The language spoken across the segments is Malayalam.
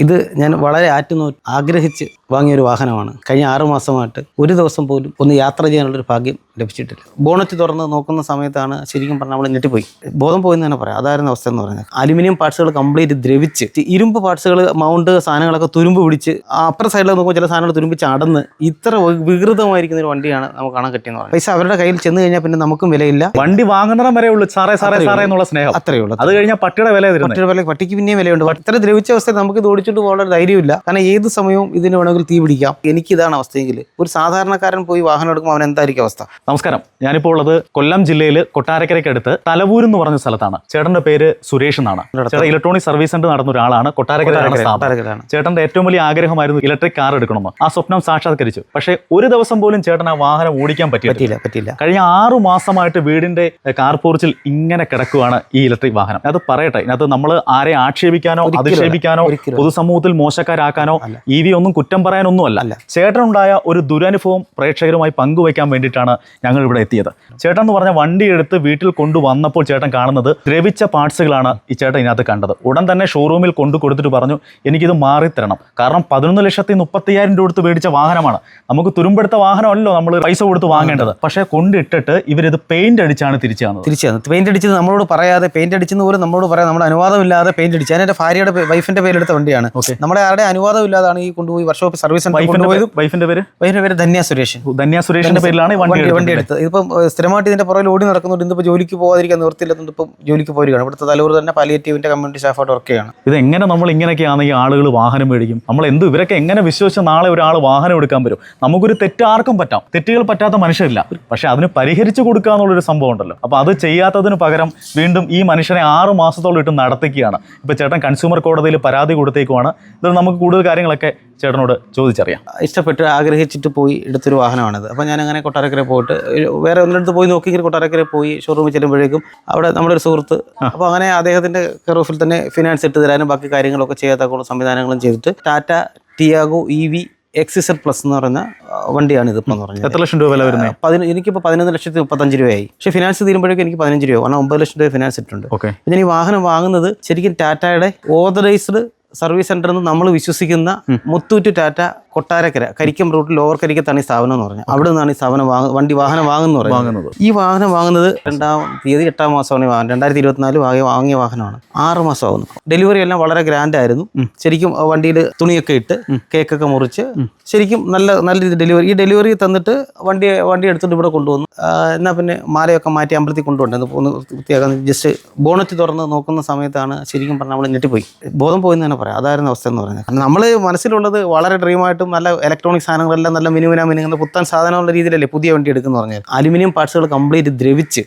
ഇത് ഞാൻ വളരെ ആറ്റുനോ ആഗ്രഹിച്ച് വാങ്ങിയ ഒരു വാഹനമാണ്. കഴിഞ്ഞ ആറു മാസമായിട്ട് ഒരു ദിവസം പോലും ഒന്ന് യാത്ര ചെയ്യാനുള്ളൊരു ഭാഗ്യം ലഭിച്ചിട്ടില്ല. ബോണറ്റ് തുറന്ന് നോക്കുന്ന സമയത്താണ് ശരിക്കും പറഞ്ഞാൽ നമ്മൾ ഞെട്ടിപ്പോയി. ബോധം പോയി എന്ന് തന്നെ പറയാം. അതായിരുന്നു അവസ്ഥ എന്ന് പറഞ്ഞാൽ അലുമിനിയം പാർട്സുകൾ കംപ്ലീറ്റ് ദ്രവിച്ച് ഇരുമ്പ് പാർട്സുകൾ മൗണ്ട് സാധനങ്ങളൊക്കെ തുരുമ്പ് പിടിച്ച് ആ അപ്പുറ സൈഡിൽ നോക്കുമ്പോൾ ചില സാധനങ്ങൾ തുരുമ്പിച്ച് അടന്ന് ഇത്ര വികൃതമായിരിക്കുന്ന ഒരു വണ്ടിയാണ് നമുക്ക് കാണാൻ കിട്ടിയെന്ന് പറയുന്നത്. പൈസ അവരുടെ കയ്യിൽ ചെന്ന് കഴിഞ്ഞാൽ പിന്നെ നമുക്കും വിലയില്ല. വണ്ടി വാങ്ങുന്നിടം വരെ ഉള്ളൂ. സാറേ സാറേ സാറേ എന്നുള്ള സ്നേഹം. അത്രയേ ഉള്ളൂ. അത് കഴിഞ്ഞാൽ പട്ടിയുടെ വില പട്ടിയുടെ വില പട്ടിക്ക് പിന്നെയും വിലയുണ്ട്. ഇത്ര ദ്രവിച്ച അവസ്ഥയിൽ നമുക്ക് ഇത് ഓടിച്ചിട്ട് പോകേണ്ട ഒരു ധൈര്യമില്ല കാരണം ഏത് സമയവും ഇതിന് വേണമെങ്കിൽ തീ പിടിക്കാം. എനിക്ക് ഇതാണ് അവസ്ഥയെങ്കിൽ ഒരു സാധാരണക്കാരൻ പോയി വാഹനം എടുക്കുമ്പോൾ അവൻ എന്തായിരിക്കും അവസ്ഥ? നമസ്കാരം. ഞാനിപ്പോൾ ഉള്ളത് കൊല്ലം ജില്ലയിൽ കൊട്ടാരക്കരയ്ക്കടുത്ത് തലവൂർ എന്ന് പറഞ്ഞ സ്ഥലത്താണ്. ചേട്ടന്റെ പേര് സുരേഷ് എന്നാണ്. ചേട്ടൻ ഇലക്ട്രോണിക് സർവീസ് സെന്റർ നടന്ന ഒരാളാണ്. കൊട്ടാരക്കരയാണ്. ചേട്ടന്റെ ഏറ്റവും വലിയ ആഗ്രഹമായിരുന്നു ഇലക്ട്രിക് കാർ എടുക്കണമെന്ന്. ആ സ്വപ്നം സാക്ഷാത്കരിച്ചു. പക്ഷേ ഒരു ദിവസം പോലും ചേട്ടൻ ആ വാഹനം ഓടിക്കാൻ പറ്റില്ല പറ്റില്ല കഴിഞ്ഞ ആറു മാസമായിട്ട് വീടിന്റെ കാർ പോർച്ചിൽ ഇങ്ങനെ കിടക്കുവാണ് ഈ ഇലക്ട്രിക് വാഹനം. അത് പറയട്ടെ. ഇതിനകത്ത് നമ്മൾ ആരെ ആക്ഷേപിക്കാനോ അധിക്ഷേപിക്കാനോ ഒരിക്കലും പൊതുസമൂഹത്തിൽ മോശക്കാരാക്കാനോ. ഇ വി ഒന്നും കുറ്റം പറയാനൊന്നും അല്ല. അല്ല. ചേട്ടനുണ്ടായ ഒരു ദുരനുഭവം പ്രേക്ഷകരുമായി പങ്കുവയ്ക്കാൻ വേണ്ടിയിട്ടാണ് ഞങ്ങൾ ഇവിടെ എത്തിയത്. ചേട്ടൻ എന്ന് പറഞ്ഞ വണ്ടി എടുത്ത് വീട്ടിൽ കൊണ്ടുവന്നപ്പോൾ ചേട്ടൻ കാണുന്നത് ദ്രവിച്ച പാർട്സുകളാണ് ഈ ചേട്ടൻ ഇതിനകത്ത് കണ്ടത്. ഉടൻ തന്നെ ഷോറൂമിൽ കൊണ്ടു കൊടുത്തിട്ട് പറഞ്ഞു എനിക്കിത് മാറിത്തരണം. കാരണം പതിനൊന്ന് ലക്ഷത്തി മുപ്പത്തിയായിരം രൂപ കൊടുത്ത് മേടിച്ച വാഹനമാണ്. നമുക്ക് തുരുമ്പെടുത്ത വാഹനമല്ലോ നമ്മൾ പൈസ കൊടുത്ത് വാങ്ങേണ്ടത്. പക്ഷേ കൊണ്ടിട്ടിട്ട് ഇവരിത് പെയിന്റ് അടിച്ചാണ് തിരിച്ചു തന്നത്. തിരിച്ചു തന്നത്. പെയിന്റ് അടിച്ചത് നമ്മളോട് പറയാതെ പെയിന്റ് അടിച്ചെന്ന് പോലും നമ്മളോട് പറയാം നമ്മുടെ അനുവാദമില്ലാതെ പെയിന്റ് അടിച്ചു. ഞാൻ എന്റെ ഭാര്യയുടെ വൈഫിന്റെ പേരെടുത്ത വണ്ടിയാണ്. Okay. നമ്മുടെ ആരുടെ അനുവാദം ഇല്ലാതാണ് ഈ കൊണ്ടുപോയി വർക്ക്ഷോപ്പ് സർവീസ് വൈഫിന്റെ പേര്? വൈഫിന്റെ പേര്? ധന്യ സുരേഷ്. ധന്യ സുരേഷിന്റെ പേരിലാണ് വണ്ടി എടുത്തത്. ഇതിപ്പം സ്ഥിരമായിട്ട് ഇതിന്റെ പുറകിൽ ഓടി നടക്കുന്നുണ്ട്. ഇന്നിപ്പോൾ ജോലിക്ക് പോകാതിരിക്കാൻ നിവൃത്തിയില്ലാത്തതുകൊണ്ട് ഇപ്പം ജോലിക്ക് പോയിരിക്കുകയാണ് ഇവിടുത്തെ തലൂർ തന്നെ പാലിയേറ്റീവിന്റെ കമ്മ്യൂണിറ്റി സ്റ്റാഫായിട്ട് വർക്ക് ചെയ്യാണ് ഇത് എങ്ങനെ നമ്മൾ ഇങ്ങനെയൊക്കെയാണെങ്കിൽ ആളുകൾ വാഹനം മേടിക്കും? നമ്മൾ എന്ത് ഇവരൊക്കെ എങ്ങനെ വിശ്വസിച്ച് നാളെ ഒരാൾ വാഹനം എടുക്കാൻ വരും? നമുക്കൊരു തെറ്റാർക്കും പറ്റാം. തെറ്റുകൾ പറ്റാത്ത മനുഷ്യരില്ല. പക്ഷെ അതിന് പരിഹരിച്ചു കൊടുക്കുക എന്നുള്ളൊരു സംഭവം ഉണ്ടല്ലോ. അപ്പോൾ അത് ചെയ്യാത്തതിന് പകരം വീണ്ടും ഈ മനുഷ്യനെ ആറ് മാസത്തോളം ഇട്ട് നടത്തിക്കുകയാണ്. ഇപ്പോൾ ചേട്ടൻ കൺസ്യൂമർ കോടതിയിൽ പരാതി കൊടുത്തേക്കുവാണ്. ഇത് നമുക്ക് കൂടുതൽ കാര്യങ്ങളൊക്കെ ചേട്ടനോട് ചോദിച്ചറിയാം. ഇഷ്ടപ്പെട്ട് ആഗ്രഹിച്ചിട്ട് പോയി എടുത്തൊരു വാഹനമാണിത്. അപ്പോൾ ഞാൻ അങ്ങനെ കൊട്ടാരക്കര പോയിട്ട് വേറെ ഒന്നിടത്ത് പോയി നോക്കി കൊട്ടാരക്കര പോയി ഷോറൂമിൽ ചെല്ലുമ്പോഴേക്കും അവിടെ നമ്മുടെ ഒരു സുഹൃത്ത് അപ്പോൾ അങ്ങനെ അദ്ദേഹത്തിന്റെ കെറോഫിൽ ഓഫിൽ തന്നെ ഫിനാൻസ് ഇട്ട് തരാനും ബാക്കി കാര്യങ്ങളൊക്കെ ചെയ്യാത്തക്കുള്ള സംവിധാനങ്ങളും ചെയ്തിട്ട് Tata Tiago E V XZ plus എന്ന് പറയുന്ന വണ്ടിയാണ് ഇതിപ്പോൾ എന്ന് പറഞ്ഞത്. എത്ര ലക്ഷം രൂപ വില വരുന്നത് പതിന എനിക്കിപ്പോൾ പതിനൊന്ന് ലക്ഷത്തി മുപ്പത്തഞ്ച് രൂപയായി. പക്ഷേ ഫിനാൻസ് തീരുമ്പോഴേക്കും എനിക്ക് പതിനഞ്ച് രൂപ കാരണം ഒമ്പത് ലക്ഷം രൂപ ഫിനാൻസ് ഇട്ടുണ്ട്. ഓക്കെ. ഞാൻ ഈ വാഹനം വാങ്ങുന്നത് ശരിക്കും ടാറ്റയുടെ ഓതറൈസ്ഡ് സർവീസ് സെന്ററിൽ നിന്ന് നമ്മൾ വിശ്വസിക്കുന്ന മുത്തൂറ്റ് ടാറ്റ കൊട്ടാരക്കര കരിക്കം റൂട്ടിൽ ലോവർ കരിക്കത്താണ് ഈ സ്ഥാപനം എന്ന് പറഞ്ഞത്. അവിടെ നിന്നാണ് ഈ സ്ഥാപനം വണ്ടി വാഹനം വാങ്ങുന്ന പറയുന്നത്. ഈ വാഹനം വാങ്ങുന്നത് രണ്ടാം തീയതി എട്ടാം മാസമാണ് ഈ വാഹനം. രണ്ടായിരത്തി ഇരുപത്തിനാല് വാങ്ങിയ വാങ്ങിയ വാഹനമാണ്. ആറ് മാസമാകുന്നു. ഡെലിവറി എല്ലാം വളരെ ഗ്രാൻഡ് ആയിരുന്നു. ശരിക്കും വണ്ടിയിൽ തുണിയൊക്കെ ഇട്ട് കേക്കൊക്കെ മുറിച്ച് ശരിക്കും നല്ല നല്ല രീതി ഡെലിവറി ഈ ഡെലിവറി തന്നിട്ട് വണ്ടി വണ്ടി എടുത്തിട്ട് ഇവിടെ കൊണ്ടുവന്നു. എന്നാൽ എന്നാ പിന്നെ മാലയൊക്കെ മാറ്റി അമ്പലത്തിൽ ഒന്ന് വൃത്തിയാക്കാൻ ജസ്റ്റ് ബോണറ്റ് തുറന്ന് നോക്കുന്ന സമയത്താണ് ശരിക്കും പറഞ്ഞാൽ നമ്മൾ ഞെട്ടിപ്പോയി. ബോധം പോയി എന്ന് തന്നെ പറയാം. അതായിരുന്നു അവസ്ഥ എന്ന് പറയുന്നത്. കാരണം നമ്മൾ മനസ്സിലുള്ളത് വളരെ ഡ്രീമായിട്ടും നല്ല ഇലക്ട്രോണിക് സാധനങ്ങളെല്ലാം നല്ല മിനുവിന മിനുങ്ങുന്ന പുത്തൻ സാധനമുള്ള രീതിയിലല്ലേ പുതിയ വണ്ടി എടുക്കുന്ന പറഞ്ഞാൽ അലുമിനിയം പാർട്സുകൾ കംപ്ലീറ്റ് ദ്രവിച്ച്.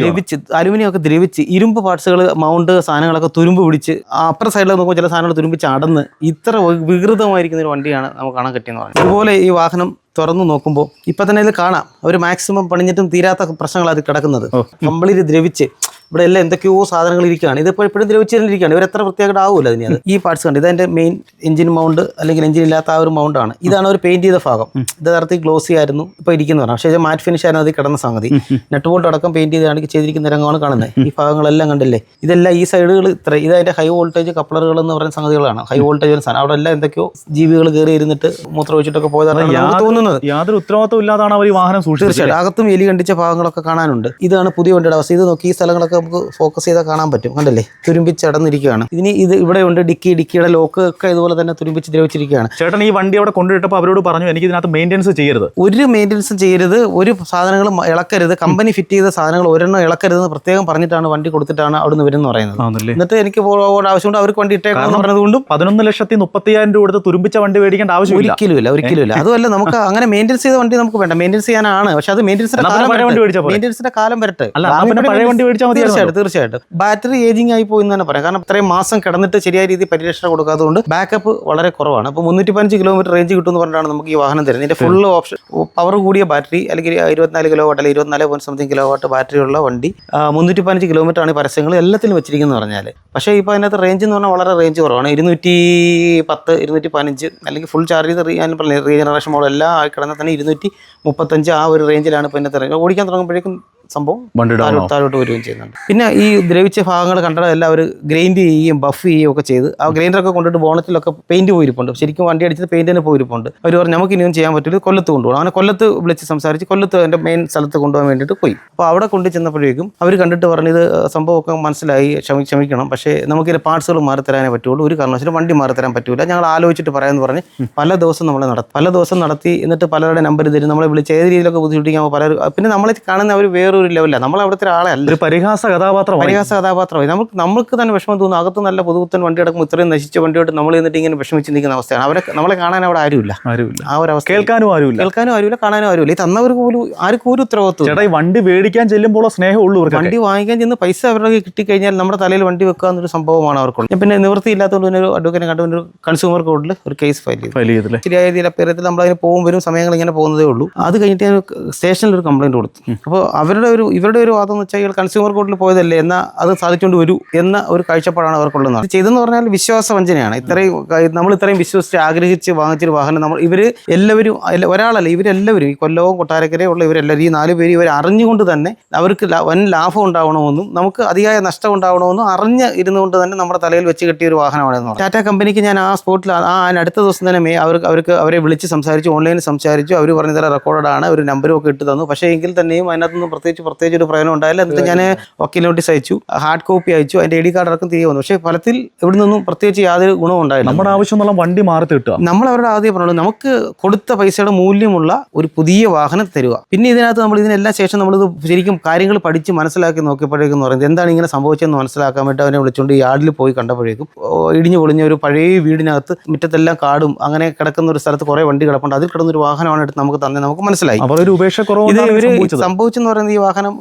ദ്രവിച്ച് അലുമിനിയം ഒക്കെ ദ്രവിച്ച് ഇരുമ്പ് പാർട്സുകൾ മൗണ്ട് സാധനങ്ങളൊക്കെ തുരുമ്പ് പിടിച്ച് അപ്പുറ സൈഡിൽ നോക്കുമ്പോൾ ചില സാധനങ്ങൾ തുരുമ്പിച്ച് അടന്ന് ഇത്ര വികൃതമായിരിക്കുന്ന ഒരു വണ്ടിയാണ് നമുക്ക് കാണാൻ കിട്ടിയെന്ന് പറയുന്നത്. അതുപോലെ ഈ വാഹനം തുറന്നു നോക്കുമ്പോൾ ഇപ്പൊ തന്നെ ഇത് കാണാം. അവർ മാക്സിമം പണിഞ്ഞിട്ടും തീരാത്ത പ്രശ്നങ്ങൾ അത് കിടക്കുന്നത്. കംപ്ലീറ്റ് ദ്രവിച്ച് ഇവിടെ എല്ലാം എന്തൊക്കെയോ സാധനങ്ങൾ ഇരിക്കുകയാണ്. ഇതിപ്പോൾ എപ്പോഴും ദ്രവിച്ചിരിക്കുകയാണ്. ഇവർ എത്ര വൃത്തിയായിട്ട് ആവില്ല അതിന് അത്. ഈ പാർട്സ് കണ്ട് ഇതെന്റെ മെയിൻ എഞ്ചിൻ മൗണ്ട് അല്ലെങ്കിൽ എഞ്ചിൻ ഇല്ലാത്ത ആ ഒരു മൗണ്ടാണ് ഇതാണ് അവർ പെയിന്റ് ചെയ്ത ഭാഗം. ഇത് നേരത്തെ ഗ്ലോസി ആയിരുന്നു. ഇപ്പോൾ ഇരിക്കുന്നതാണ്. പക്ഷേ ഇത് മാറ്റ് ഫിനിഷ് ആയിരുന്നു അത് കിടന്ന സംഗതി. നെറ്റ് ബോൾട്ട് അടക്കം പെയിന്റ് ചെയ്താണെങ്കിൽ ചെയ്തിരിക്കുന്ന രംഗമാണ് കാണുന്നത്. ഈ ഭാഗങ്ങളെല്ലാം കണ്ടില്ലേ? ഇതെല്ലാം ഈ സൈഡുകൾ ഇത്ര ഇത് അതിന്റെ ഹൈ വോൾട്ടേജ് കപ്ലറുകൾ എന്ന് പറയുന്ന സംഗതികളാണ്. ഹൈ വോൾട്ടേജ് ഒരു സാധനം അവിടെ എല്ലാം എന്തൊക്കെയോ ജീവികൾ കയറി ഇരുന്നിട്ട് മൂത്രം ഒഴിച്ചിട്ടൊക്കെ പോയതാണ് തോന്നുന്നത്. യാതൊരു ഉത്തരവാദിത്വം ഇല്ലാതാണ് അവർ വാഹനം സൂക്ഷിച്ചത് തീർച്ചയായിട്ടും. അകത്തും എലി കണ്ടിച്ച ഭാഗങ്ങളൊക്കെ കാണാനുണ്ട്. ഇതാണ് പുതിയ വണ്ടിയുടെ അവസ്ഥ. ഇത് നോക്കി ഈ സ്ഥലങ്ങളൊക്കെ നമുക്ക് ഫോക്കസ് ചെയ്താൽ കാണാൻ പറ്റും. കണ്ടല്ലേ? തുരുമ്പിച്ചടന്നിരിക്കുകയാണ് ഇനി ഇത് ഇവിടെ ഉണ്ട് ഡിക്കി ഡിക്കിയുടെ ലോക്ക് ഒക്കെ ഇതുപോലെ തന്നെ തുരുമ്പിച്ച് ദ്രവിച്ചിരിക്കുകയാണ് ചേട്ടൻ ഈ വണ്ടി അവിടെ കൊണ്ടുവിട്ടപ്പോൾ അവരോട് പറഞ്ഞു എനിക്ക് ഇതിനകത്ത് മെയിന്റെനൻസ് ചെയ്യരുത്. ഒരു മെയിന്റെനൻസും ചെയ്യരുത്. ഒരു സാധനങ്ങളും ഇളക്കരുത്. കമ്പനി ഫിറ്റ് ചെയ്ത സാധനങ്ങൾ ഒരെണ്ണം ഇളക്കരുത് എന്ന് പ്രത്യേകം പറഞ്ഞിട്ടാണ് വണ്ടി കൊടുത്തിട്ടാണ് അവിടുന്ന് വരുന്നത് പറയുന്നത്. എന്നിട്ട് എനിക്ക് ആവശ്യമുണ്ട്. അവർക്ക് വണ്ടി ഇട്ടേക്കാന്ന് പറഞ്ഞതുകൊണ്ടും പതിനൊന്ന് ലക്ഷത്തി മുപ്പത്തിയായിരം രൂപ കൊടുത്ത് തുരുമ്പിച്ച വണ്ടി മേടിക്കേണ്ട ആവശ്യം ഒരിക്കലും ഇല്ല ഒരിക്കലും ഇല്ല. അതുമല്ല നമുക്ക് അങ്ങനെ മെയിന്റെനൻസ് ചെയ്ത വണ്ടി നമുക്ക് വേണ്ട. മെയിന്റെനൻസ് ചെയ്യാനാണ്. പക്ഷെ അത് മെയിന്റെനൻസിന്റെ കാലം വരട്ടെ. മെയിന്റെനൻസിന്റെ കാലം വരട്ടെ. പഴയ വണ്ടി മേടിച്ചാൽ മതിയായിരുന്നല്ലോ. തീർച്ചയായിട്ടും തീർച്ചയായിട്ടും. ബാറ്ററി ഏജിങ് ആയി പോയി എന്ന് തന്നെ പറയാം. കാരണം ഇത്രയും മാസം കിടന്നിട്ട് ശരിയായ രീതിയിൽ പരിരക്ഷ കൊടുക്കാത്തതുകൊണ്ട് ബാക്കപ്പ് വളരെ കുറവാണ്. അപ്പോൾ മുന്നൂറ്റി പതിനഞ്ച് കിലോമീറ്റർ റേഞ്ച് കിട്ടുമെന്ന് പറഞ്ഞിട്ടാണ് നമുക്ക് ഈ വാഹനം തരുന്നത്. ഇതിന്റെ ഫുൾ ഓപ്ഷൻ പവർ കൂടിയ ബാറ്ററി അല്ലെങ്കിൽ ഇരുപത്തിനാല് കിലോ വാട്ട് അല്ലെങ്കിൽ ഇരുപത്തിനാല് point something kilowatt battery ഉള്ള വണ്ടി. മുന്നൂറ്റി പതിനഞ്ച് കിലോമീറ്റർ ആണ് ഈ പരസ്യങ്ങൾ എല്ലാത്തിലും വെച്ചിരിക്കുന്നത് പറഞ്ഞാൽ പക്ഷേ ഇപ്പോൾ അതിനകത്ത് റേഞ്ച് എന്ന് പറഞ്ഞാൽ വളരെ റേഞ്ച് കുറവാണ്. ഇരുന്നൂറ്റി പത്ത് ഇരുന്നൂറ്റി പതിനഞ്ച് അല്ലെങ്കിൽ ഫുൾ ചാർജ് ചെയ്ത് ഞാൻ പറഞ്ഞു റീജനറേഷൻ മോഡൽ എല്ലാം ആയി കിടന്നാൽ തന്നെ ഇരുന്നൂറ്റി മുപ്പത്തഞ്ച് ആ ഒരു റേഞ്ചിലാണ് ഇപ്പോൾ ഇന്നത്തെ. ഓടിക്കാൻ തുടങ്ങുമ്പോഴേക്കും സംഭവം താഴോട്ട് വരികയും ചെയ്യുന്നുണ്ട്. പിന്നെ ഈ ദ്രവിച്ച ഭാഗങ്ങൾ കണ്ടതെല്ലാം അവർ ഗ്രൈൻഡ് ചെയ്യുകയും ബഫ് ചെയ്യുകയും ഒക്കെ ചെയ്ത്. ആ ഗ്രൈൻഡറൊക്കെ കൊണ്ടിട്ട് ബോണറ്റിലൊക്കെ പെയിന്റ് പോയിരിപ്പുണ്ട്. ശരിക്കും വണ്ടി അടിച്ചത് പെയിന്റ് തന്നെ പോയിരിപ്പുണ്ട്. അവർ പറഞ്ഞു നമുക്ക് ഇനിയും ചെയ്യാൻ പറ്റില്ല കൊല്ലത്ത് കൊണ്ടുപോകണം. അങ്ങനെ കൊല്ലത്ത് വിളിച്ച് സംസാരിച്ച് കൊല്ലത്ത് എന്റെ മെയിൻ സ്ഥലത്ത് കൊണ്ടുപോകാൻ വേണ്ടിയിട്ട് പോയി. അപ്പോൾ അവിടെ കൊണ്ടു ചെന്നപ്പോഴേക്കും അവർ കണ്ടിട്ട് പറഞ്ഞത് സംഭവമൊക്കെ മനസ്സിലായി ക്ഷമി ക്ഷമിക്കണം. പക്ഷേ നമുക്കിതിന്റെ പാർട്സുകൾ മാറി തരാനേ പറ്റുള്ളൂ. ഒരു കാരണവശാലും വണ്ടി മാറി തരാൻ പറ്റൂല. ഞങ്ങൾ ആലോചിച്ചിട്ട് പറയാമെന്ന് പറഞ്ഞ് പല ദിവസം നമ്മളെ നടത്തി. പല ദിവസം നടത്തി എന്നിട്ട് പലരുടെ നമ്പർ തരും. നമ്മളെ വിളിച്ച് ഏത് രീതിയിലൊക്കെ ബുദ്ധിമുട്ടിക്കുമ്പോൾ പലരും പിന്നെ നമ്മളെ കാണുന്ന അവർ വേറൊരു ലെവലാണ് നമ്മൾ അവിടുത്തെ ഒരാളെ അല്ല. ഒരു പരിഹാസ കഥാപാത്രം പരിഹാസ കഥാപാത്രമായി. നമുക്ക് നമുക്ക് തന്നെ വിഷമം തോന്നും. അകത്ത് നല്ല പുതുപുത്തൻ വണ്ടി അടക്കം ഇത്രയും നശിച്ച വണ്ടിയോട്ട് നമ്മൾ എന്നിട്ട് ഇങ്ങനെ വിഷമിച്ച് നിൽക്കുന്ന അവസ്ഥയാണ്. അവരെ നമ്മളെ കാണാൻ അവിടെ ആരുമില്ല. ആരുമില്ല. ആ ഒരു അവസ്ഥ കേൾക്കാനും ആരുമില്ല. കേൾക്കാനും ആരുമില്ല കാണാനും ആരുമില്ല. ഈ തന്നവർക്ക് പോലും ആർക്കും ഒരു ഉത്തരവാദിത്വം ചേട്ടാ ഈ വണ്ടി മേടിക്കാൻ ചെല്ലുമ്പോൾ സ്നേഹമുള്ളൂ വണ്ടി വാങ്ങിക്കാൻ ചെന്ന് പൈസ അവരുടെ കിട്ടിക്കഴിഞ്ഞാൽ നമ്മുടെ തലയിൽ വണ്ടി വെക്കുക എന്നൊരു സംഭവമാണ് അവർക്കുള്ളത്. പിന്നെ നിവൃത്തി ഇല്ലാത്തതുകൊണ്ട് ഒരു അഡ്വക്കേറ്റ് കണ്ടു ഒരു കൺസ്യൂമർ കോർട്ടിൽ ഒരു കേസ് ഫയൽ ചെയ്തു. ഫയൽ ചെയ്തില്ല? ശരിയായ രീതിയിൽ നമ്മൾ അതിന് പോകും വരും സമയങ്ങൾ ഇങ്ങനെ പോകുന്നതേ ഉള്ളൂ. അത് കഴിഞ്ഞിട്ട് ഞാൻ സ്റ്റേഷനിൽ ഒരു കംപ്ലൈന്റ് കൊടുത്തു. അപ്പോൾ അവരുടെ ഒരു ഇവരുടെ ഒരു വാദം എന്ന് വെച്ചാൽ ഇയാൾ കൺസ്യൂമർ കോർട്ടിൽ പോയതല്ലേ എന്നാൽ അത് സാധിച്ചുകൊണ്ട് വരൂ എന്ന ഒരു കാഴ്ചപ്പാടാണ് അവർക്കുള്ളത് ഇത് ചെയ്തെന്ന് പറഞ്ഞാൽ വിശ്വാസവഞ്ചനയാണ്. ഇത്രയും നമ്മൾ ഇത്രയും വിശ്വസിച്ച് ആഗ്രഹിച്ച് വാങ്ങിച്ചൊരു വാഹനം നമ്മൾ ഇവർ എല്ലാവരും എല്ലാ- ഒരാളല്ല ഇവരെല്ലാവരും ഈ കൊല്ലവും കൊട്ടാരക്കരയും ഉള്ള ഇവരെല്ലാവരും ഈ നാല് പേര് ഇവർ അറിഞ്ഞുകൊണ്ട് തന്നെ അവർക്ക് വൻ ലാഭം ഉണ്ടാവണമെന്നും നമുക്ക് അതിയായ നഷ്ടം ഉണ്ടാവണമെന്നും അറിഞ്ഞ് ഇരുന്നുകൊണ്ട് തന്നെ നമ്മുടെ തലയിൽ വെച്ച് കെട്ടിയ ഒരു വാഹനമാണെന്ന് ടാറ്റ കമ്പനിക്ക് ഞാൻ ആ സ്പോട്ടിൽ ആ അടുത്ത ദിവസം തന്നെ മേ അവർക്ക് അവർക്ക് അവരെ വിളിച്ച് സംസാരിച്ചു ഓൺലൈനിൽ സംസാരിച്ചു അവർ പറഞ്ഞ തരം റെക്കോർഡാണ് ഒരു നമ്പറും ഒക്കെ ഇട്ട് തന്നു. പക്ഷേ എങ്കിൽ തന്നെയും അതിനകത്തൊന്നും പ്രത്യേകിച്ച് പ്രത്യേകിച്ച് ഒരു പ്രയോജനം ഉണ്ടായില്ല. എന്നിട്ട് ഞാൻ വക്കീൽ നോട്ടീസ് അയച്ചു ഹാർഡ് കോപ്പി അയച്ചു. അതിന്റെ ഐ ഡി കാർഡ് അടക്കം തിരികെ വന്നു. പക്ഷേ ഫലത്തിൽ ഇവിടെ നിന്നും പ്രത്യേകിച്ച് യാതൊരു ഗുണവും ഉണ്ടായില്ല നമ്മുടെ ആവശ്യം എന്നുള്ള വണ്ടി മാറി കിട്ടുക നമ്മൾ അവരുടെ ആദ്യം പറഞ്ഞു നമുക്ക് കൊടുത്ത പൈസയുടെ മൂല്യമുള്ള ഒരു പുതിയ വാഹനം തരിക. പിന്നെ ഇതിനകത്ത് നമ്മൾ ഇതിനെല്ലാം ശേഷം നമ്മളിത് ശരിക്കും കാര്യങ്ങൾ പഠിച്ച് മനസ്സിലാക്കി നോക്കിയപ്പോഴേക്കും പറയുന്നത് എന്താണ് ഇങ്ങനെ സംഭവിച്ചതെന്ന് മനസ്സിലാക്കാൻ വേണ്ടി അവനെ വിളിച്ചുകൊണ്ട് യാർഡിൽ പോയി കണ്ടപ്പോഴേക്കും ഇടിഞ്ഞു പൊളിഞ്ഞ ഒരു പഴയ വീടിനകത്ത് മുറ്റത്തെല്ലാം കാടും അങ്ങനെ കിടക്കുന്ന ഒരു സ്ഥലത്ത് കുറേ വണ്ടി കിടപ്പുണ്ട്. അതിൽ കിടന്ന ഒരു വാഹനമാണ് എടുത്ത് നമുക്ക് തന്നെ നമുക്ക് മനസ്സിലായി. ഇത് കുറവ് സംഭവിച്ചെന്ന് പറയുന്നത് ഈ വാഹനം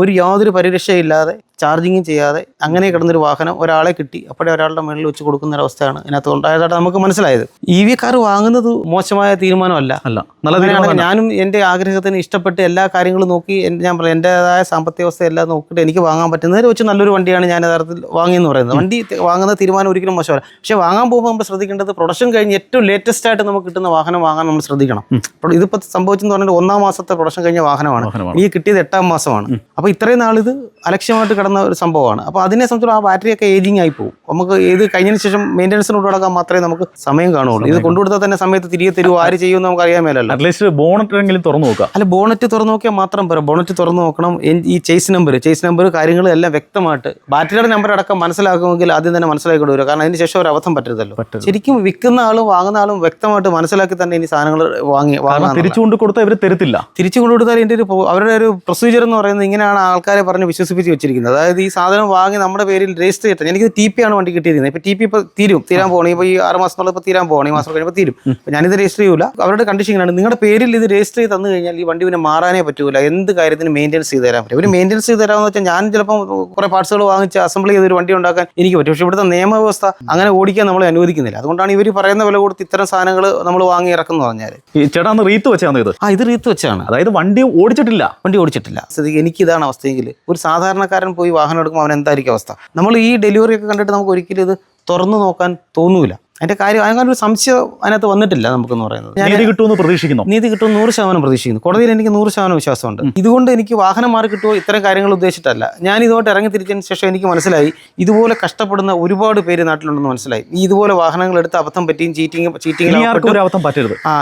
ഒരു യാതൊരു പരിരക്ഷയില്ലാതെ ചാർജിങ്ങും ചെയ്യാതെ അങ്ങനെ കിടന്നൊരു വാഹനം ഒരാളെ കിട്ടി. അപ്പോഴേ ഒരാളുടെ മുകളിൽ വെച്ച് കൊടുക്കുന്ന ഒരവസ്ഥയാണ് അവസ്ഥയാണ് ഇതിനകത്ത് ഉണ്ടായതായിട്ട് നമുക്ക് മനസ്സിലായത്. ഇ വി കാർ വാങ്ങുന്നത് മോശമായ തീരുമാനമല്ല. അല്ല നല്ല ഞാനും എന്റെ ആഗ്രഹത്തിന് ഇഷ്ടപ്പെട്ട് എല്ലാ കാര്യങ്ങളും നോക്കി ഞാൻ പറയാം എന്റെതായ സാമ്പത്തിക അവസ്ഥ എല്ലാം നോക്കിയിട്ട് എനിക്ക് വാങ്ങാൻ പറ്റുന്നതിൽ വെച്ച് നല്ലൊരു വണ്ടിയാണ് ഞാൻ യഥാർത്ഥത്തിൽ വാങ്ങിയെന്ന് പറയുന്നത്. വണ്ടി വാങ്ങുന്ന തീരുമാനം ഒരിക്കലും മോശമല്ല. പക്ഷേ വാങ്ങാൻ പോകുമ്പോൾ നമ്മൾ ശ്രദ്ധിക്കേണ്ടത് പ്രൊഡക്ഷൻ കഴിഞ്ഞ് ഏറ്റവും ലേറ്റസ്റ്റ് ആയിട്ട് നമുക്ക് കിട്ടുന്ന വാഹനം വാങ്ങാൻ നമ്മൾ ശ്രദ്ധിക്കണം. അപ്പോൾ ഇതിപ്പോൾ സംഭവിച്ചെന്ന് പറഞ്ഞാൽ ഒന്നാം മാസത്തെ പ്രൊഡക്ഷൻ കഴിഞ്ഞ വാഹനമാണ്. വാഹനമാണ്. ഈ കിട്ടിയത് എട്ടാം മാസമാണ്. അപ്പോൾ ഇത്രയും നാൾ ഇത് അലക്ഷ്യമായിട്ട് കിടന്ന ഒരു സംഭവമാണ്. അപ്പോൾ അതിനെ സംബന്ധിച്ച് ആ ബാറ്ററിയൊക്കെ ഏജിങ് ആയി പോകും നമുക്ക് ഇത് കഴിഞ്ഞതിന് ശേഷം മെയിന്റനൻസിന് കൊടുക്കാൻ മാത്രമേ നമുക്ക് സമയം കാണുള്ളൂ ഇത് കൊണ്ടുകൊടുത്താൽ തന്നെ സമയത്ത് തിരികെ തരുമോ ആര് ചെയ്യുമെന്ന് നമുക്ക് അറിയാൻ മേലല്ലോ അറ്റ്ലീസ്റ്റ് ബോണറ്റ് തുറന്നു നോക്കുക അല്ല ബോണറ്റ് തുറന്നു നോക്കിയാൽ മാത്രം പോരാ. ബോണറ്റ് തുറന്നു നോക്കണം. ഈ ചേസ് നമ്പർ ചേസ് നമ്പർ കാര്യങ്ങൾ എല്ലാം വ്യക്തമായിട്ട് ബാറ്ററിയുടെ നമ്പർ അടക്കം മനസ്സിലാക്കുമെങ്കിൽ ആദ്യം തന്നെ മനസ്സിലാക്കി കൊണ്ടുവരിക കാരണം അതിന് ശേഷം ഒരു അബദ്ധം പറ്റരുതല്ലോ. പറ്റരുത്. ശരിക്കും വിൽക്കുന്ന ആളും വാങ്ങുന്ന ആളും വ്യക്തമായിട്ട് മനസ്സിലാക്കി തന്നെ ഇനി സാധനങ്ങൾ വാങ്ങി തിരിച്ചു കൊണ്ട് കൊടുത്താൽ ഇവർ തരത്തില്ല. തിരിച്ചു കൊണ്ടുകൊടുത്താൽ ഇതിന്റെ ഒരു പോ- അവരുടെ ഒരു പ്രൊസീജിയർ എന്ന് പറയുന്നത് ഇങ്ങനെയാണ് ആൾക്കാരെ പറഞ്ഞ് വിശ്വസിപ്പിച്ച് വെച്ചിരിക്കുന്നത്. അതായത് ഈ സാധനം വാങ്ങി നമ്മുടെ പേരിൽ രജിസ്റ്റർ ചെയ്യട്ടെ എനിക്ക് ടി പി ആണ് വണ്ടി കിട്ടിയിരുന്നത്. ഇപ്പോൾ ടി പി ഇപ്പോൾ തീരും. തീരാൻ പോകണം ഇപ്പോൾ ഈ ആറ് മാസം ഇപ്പോൾ തീരാൻ പോകണം ഈ മാസം കഴിയുമ്പോൾ തീരും. ഞാനിത് രജിസ്റ്റർ ചെയ്യൂല. അവരുടെ കണ്ടീഷൻ ആണ് നിങ്ങളുടെ പേരിൽ ഇത് രജിസ്റ്റർ ചെയ്ത് തന്നു കഴിഞ്ഞാൽ ഈ വണ്ടി പിന്നെ മാറാനേ പറ്റൂല. എന്ത് കാര്യത്തിന് മെയിന്റൻസ് ചെയ്ത് തരാൻ പറ്റും. ഒരു മെയിന്റൻസ് ചെയ്ത് തരാമെന്ന് വെച്ചാൽ ഞാൻ ചിലപ്പോൾ കുറേ പാർട്സുകൾ വാങ്ങിച്ച് അസംബിൾ ചെയ്ത് ഒരു വണ്ടി ഉണ്ടാക്കാൻ എനിക്ക് പറ്റും. പക്ഷേ ഇവിടുത്തെ നിയമവ്യവസ്ഥ അങ്ങനെ ഓടിക്കാൻ നമ്മളെ അനുവദിക്കുന്നില്ല. അതുകൊണ്ടാണ് ഇവർ പറയുന്ന വില കൊടുത്ത് ഇത്തരം സാധനങ്ങൾ നമ്മൾ വാങ്ങി ഇറക്കുന്നു പറഞ്ഞാൽ ചേട്ടാ റീത്ത് വെച്ചാണ് ഇത്? ആ ഇത് റീത്ത് വെച്ചാണ്. അതായത് വണ്ടി ഓടിച്ചിട്ടില്ല. വണ്ടി ഓടിച്ചിട്ടില്ല. സ്ഥിതിക്ക് എനിക്ക് ഇതാണ് അവസ്ഥയെങ്കിൽ ഒരു സാധാരണക്കാരൻ പോയി വാഹനം എടുക്കുമ്പോൾ അവൻ എന്തായിരിക്കും അവസ്ഥ? നമ്മൾ ഈ ഡെലിവറി ഒക്കെ കണ്ടിട്ട് നമുക്ക് ഒരിക്കലും ഇത് തുറന്നു നോക്കാൻ തോന്നൂല. അതിന്റെ കാര്യം അങ്ങനെ ഒരു സംശയം അതിനകത്ത് വന്നിട്ടില്ല നമുക്കെന്ന് പറയുന്നത്. നീതി കിട്ടുമെന്ന് പ്രതീക്ഷിക്കുന്നു. നീതി കിട്ടും നൂറ് ശതമാനം പ്രതീക്ഷിക്കുന്നു. കോടതിയിൽ എനിക്ക് നൂറ് ശതമാനം വിശ്വാസമുണ്ട്. ഇതുകൊണ്ട് എനിക്ക് വാഹനം മാറി കിട്ടുമോ? ഇത്തരം കാര്യങ്ങൾ ഉദ്ദേശിച്ചിട്ടല്ല. ഞാൻ ഇതുമായിട്ട് ഇറങ്ങി തിരിച്ചതിന് ശേഷം എനിക്ക് മനസ്സിലായി ഇതുപോലെ കഷ്ടപ്പെടുന്ന ഒരുപാട് പേര് നാട്ടിലുണ്ടെന്ന് മനസ്സിലായി. ഈ ഇതുപോലെ വാഹനങ്ങൾ എടുത്ത് അബദ്ധം പറ്റിയും ചീറ്റിങ്ങും ചീറ്റിംഗ് അബദ്ധം പറ്റരുത്. ആ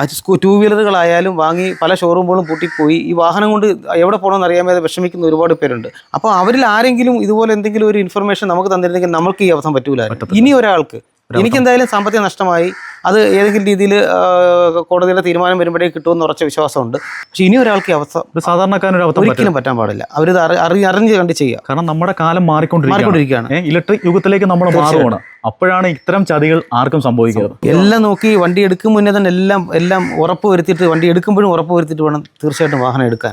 ടൂ വീലറുകളായാലും വാങ്ങി പല ഷോറൂമുകളും പൂട്ടിപ്പോയി. ഈ വാഹനം കൊണ്ട് എവിടെ പോകണമെന്ന് അറിയാമേ വിഷമിക്കുന്ന ഒരുപാട് പേരുണ്ട്. അപ്പോൾ അവരിൽ ആരെങ്കിലും ഇതുപോലെ എന്തെങ്കിലും ഒരു ഇൻഫർമേഷൻ നമുക്ക് തന്നിരുന്നെങ്കിൽ നമുക്ക് ഈ അബദ്ധം പറ്റൂല ഇനി ഒരാൾക്ക് എനിക്ക് എന്തായാലും സാമ്പത്തിക നഷ്ടമായി. അത് ഏതെങ്കിലും രീതിയിൽ കോടതിയുടെ തീരുമാനം വരുമ്പോഴേക്ക് കിട്ടുമെന്ന് ഉറച്ച വിശ്വാസമുണ്ട്. പക്ഷെ ഇനി ഒരാൾക്ക് അവസ്ഥ ഒരു അബദ്ധം ഒരിക്കലും പറ്റാൻ പാടില്ല. അവർ അറി അറി- അറിഞ്ഞ് കണ്ട് ചെയ്യുക കാരണം നമ്മുടെ കാലം മാറിക്കൊണ്ടിരിക്കുകയാണ്. ഇലക്ട്രിക് യുഗത്തിലേക്ക് നമ്മൾ മാറുകയാണ് അപ്പോഴാണ് ഇത്തരം ചതികൾ ആർക്കും സംഭവിക്കുന്നത്. എല്ലാം നോക്കി വണ്ടി എടുക്കും മുന്നേ തന്നെ എല്ലാം എല്ലാം ഉറപ്പ് വരുത്തിയിട്ട് വണ്ടി എടുക്കുമ്പോഴും ഉറപ്പ് വരുത്തിയിട്ട് വേണം തീർച്ചയായിട്ടും വാഹനം എടുക്കാൻ.